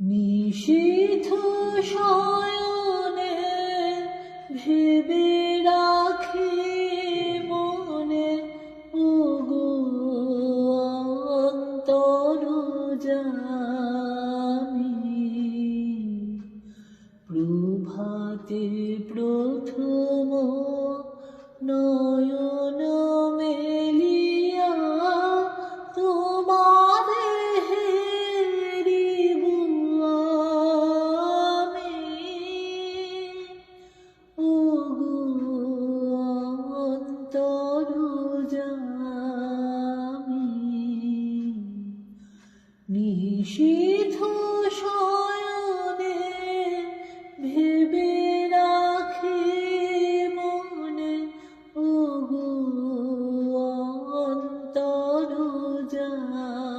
নিষিদ্ধ শয়নে ভেবে রাখি মনে। ওগো জানি প্রভাতে প্রথম নয় 的。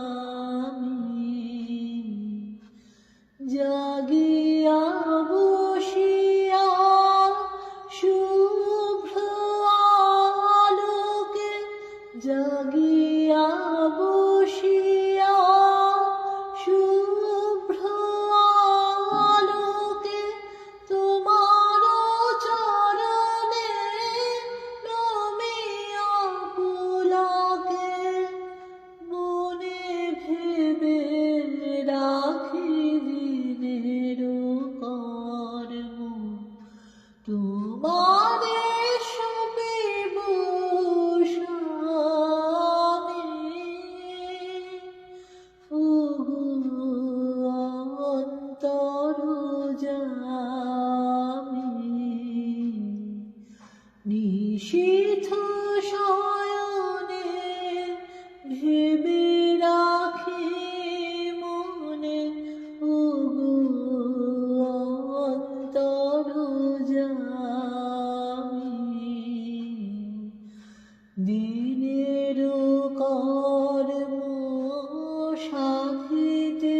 শয়নে ভেবে রাখি মনে। ওগো অন্তর জামি দিনের কর্ম সাধিতে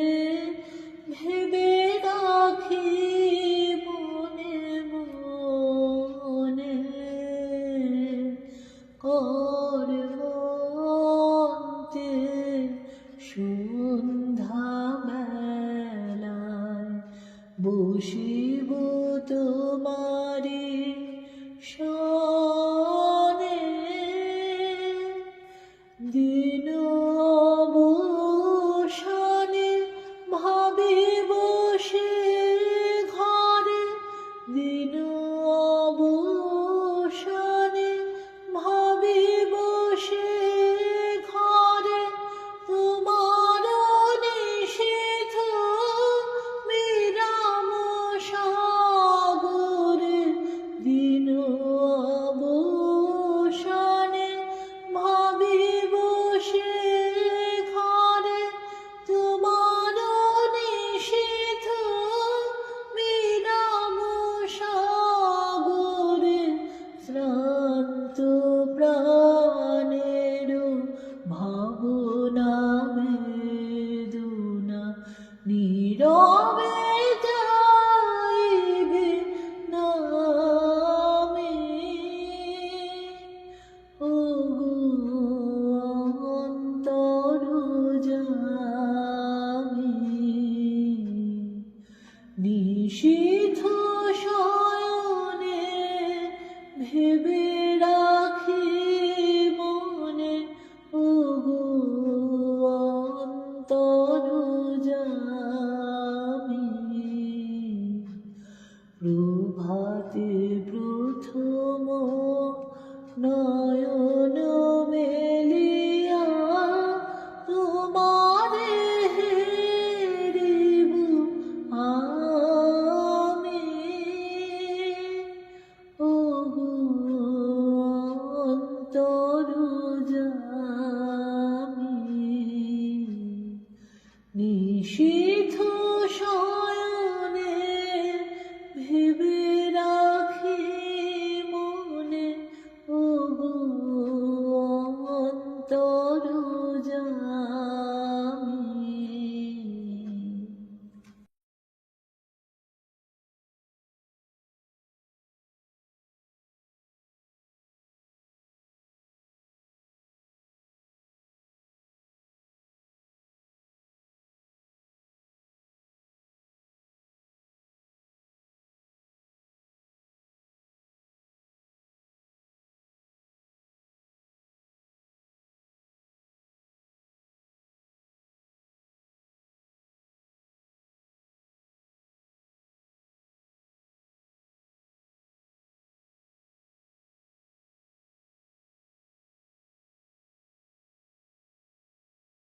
প্রাণেরু ভবনামে দুনা নীরবে যাইবে নামে। ও অন্তর যামি নিষিদ্ধ শয়নে ভেবে